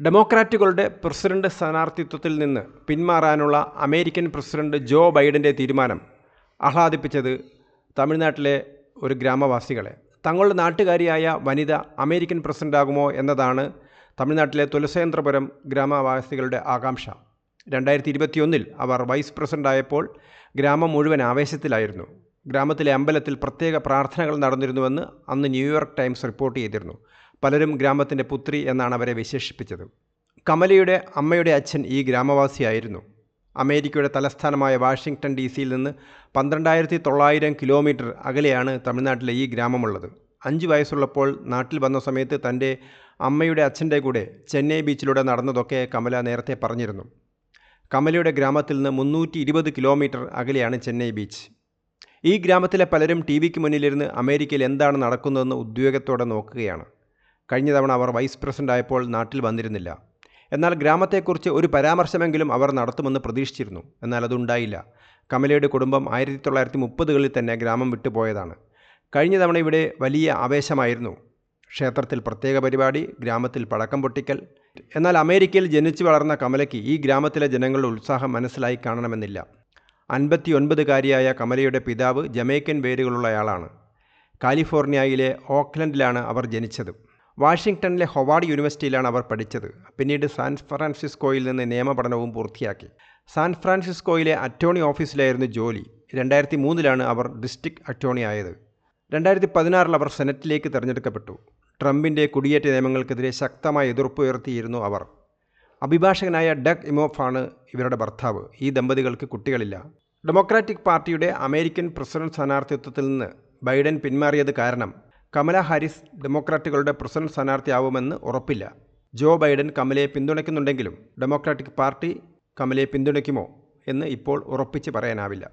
ഡെമോക്രാറ്റുകളുടെ president സ്ഥാനാർത്ഥിത്വത്തിൽ നിന്ന് പിന്മാറാനുള്ള American president Joe ബൈഡന്റെ തീരുമാനം ആഹ്ലാദിപ്പിച്ചത് തമിഴ്നാട്ടിലെ ഒരു ഗ്രാമവാസികളെ. തങ്ങളുടെ നാട്ടുകാരിയായ വനിത അമേരിക്കൻ പ്രസിഡന്റാകുമോ എന്നതാണ് തമിഴ്നാട്ടിലെ തുലസേന്ദ്രപുരം ഗ്രാമവാസികളുടെ ആകാംക്ഷ. രണ്ടായിരത്തി ഇരുപത്തിയൊന്നിൽ അവർ വൈസ് പ്രസിഡന്റായപ്പോൾ ഗ്രാമം മുഴുവൻ ആവേശത്തിലായിരുന്നു. ഗ്രാമത്തിലെ അമ്പലത്തിൽ പ്രത്യേക പ്രാർത്ഥനകൾ നടന്നിരുന്നുവെന്ന് അന്ന് ന്യൂയോർക്ക് ടൈംസ് റിപ്പോർട്ട് ചെയ്തിരുന്നു. പലരും ഗ്രാമത്തിന്റെ പുത്രി എന്നാണ് അവരെ വിശേഷിപ്പിച്ചത്. കമലയുടെ അമ്മയുടെ അച്ഛൻ ഈ ഗ്രാമവാസിയായിരുന്നു. അമേരിക്കയുടെ തലസ്ഥാനമായ വാഷിങ്ടൺ ഡി സിയിൽ നിന്ന് പന്ത്രണ്ടായിരത്തി തൊള്ളായിരം കിലോമീറ്റർ അകലെയാണ് തമിഴ്നാട്ടിലെ ഈ ഗ്രാമമുള്ളത്. അഞ്ച് വയസ്സുള്ളപ്പോൾ നാട്ടിൽ വന്ന സമയത്ത് തന്റെ അമ്മയുടെ അച്ഛന്റെ കൂടെ ചെന്നൈ ബീച്ചിലൂടെ നടന്നതൊക്കെ കമല നേരത്തെ പറഞ്ഞിരുന്നു. കമലയുടെ ഗ്രാമത്തിൽ നിന്ന് മുന്നൂറ്റി ഇരുപത് കിലോമീറ്റർ അകലെയാണ് ചെന്നൈ ബീച്ച്. ഈ ഗ്രാമത്തിലെ പലരും ടി വിക്ക് മുന്നിലിരുന്ന് അമേരിക്കയിൽ എന്താണ് നടക്കുന്നതെന്ന് ഉദ്വേഗത്തോടെ നോക്കുകയാണ്. കഴിഞ്ഞ തവണ അവർ വൈസ് പ്രസിഡന്റ് ആയപ്പോൾ നാട്ടിൽ വന്നിരുന്നില്ല. എന്നാൽ ഗ്രാമത്തെക്കുറിച്ച് ഒരു പരാമർശമെങ്കിലും അവർ നടത്തുമെന്ന് പ്രതീക്ഷിച്ചിരുന്നു. എന്നാൽ അതുണ്ടായില്ല. കമലയുടെ കുടുംബം ആയിരത്തി തൊള്ളായിരത്തി മുപ്പതുകളിൽ തന്നെ ഗ്രാമം വിട്ടുപോയതാണ്. കഴിഞ്ഞ തവണ ഇവിടെ വലിയ ആവേശമായിരുന്നു. ക്ഷേത്രത്തിൽ പ്രത്യേക പരിപാടി ഗ്രാമത്തിൽ പടക്കം പൊട്ടിക്കൽ. എന്നാൽ അമേരിക്കയിൽ ജനിച്ചു വളർന്ന കമലയ്ക്ക് ഈ ഗ്രാമത്തിലെ ജനങ്ങളുടെ ഉത്സാഹം മനസ്സിലായി കാണണമെന്നില്ല. അൻപത്തി ഒൻപതുകാരിയായ കമലയുടെ പിതാവ് ജമൈക്കൻ വേരുകളുള്ളയാളാണ് കാലിഫോർണിയയിലെ ഓക്ലൻഡിലാണ് അവർ ജനിച്ചത്. വാഷിങ്ടണിലെ ഹൊവാർഡ് യൂണിവേഴ്സിറ്റിയിലാണ് അവർ പഠിച്ചത്. പിന്നീട് സാൻ ഫ്രാൻസിസ്കോയിൽ നിന്ന് നിയമപഠനവും പൂർത്തിയാക്കി. സാൻ ഫ്രാൻസിസ്കോയിലെ അറ്റോർണി ഓഫീസിലായിരുന്നു ജോലി. രണ്ടായിരത്തി മൂന്നിലാണ് അവർ ഡിസ്ട്രിക്ട് അറ്റോർണി ആയത്. രണ്ടായിരത്തി പതിനാറിൽ അവർ സെനറ്റിലേക്ക് തിരഞ്ഞെടുക്കപ്പെട്ടു. ട്രംപിന്റെ കുടിയേറ്റ നിയമങ്ങൾക്കെതിരെ ശക്തമായ എതിർപ്പുയർത്തിയിരുന്നു അവർ. അഭിഭാഷകനായ ഡഗ് ഇമോഫാണ് ഇവരുടെ ഭർത്താവ്. ഈ ദമ്പതികൾക്ക് കുട്ടികളില്ല. ഡെമോക്രാറ്റിക് പാർട്ടിയുടെ അമേരിക്കൻ പ്രസിഡന്റ് സ്ഥാനാർത്ഥിത്വത്തിൽ നിന്ന് ബൈഡൻ പിന്മാറിയത് കാരണം കമല ഹാരിസ് ഡെമോക്രാറ്റുകളുടെ പ്രസിഡന്റ് സ്ഥാനാർത്ഥിയാവുമെന്ന് ഉറപ്പില്ല. ജോ ബൈഡൻ കമലയെ പിന്തുണയ്ക്കുന്നുണ്ടെങ്കിലും ഡെമോക്രാറ്റിക് പാർട്ടി കമലയെ പിന്തുണയ്ക്കുമോ എന്ന് ഇപ്പോൾ ഉറപ്പിച്ച് പറയാനാവില്ല.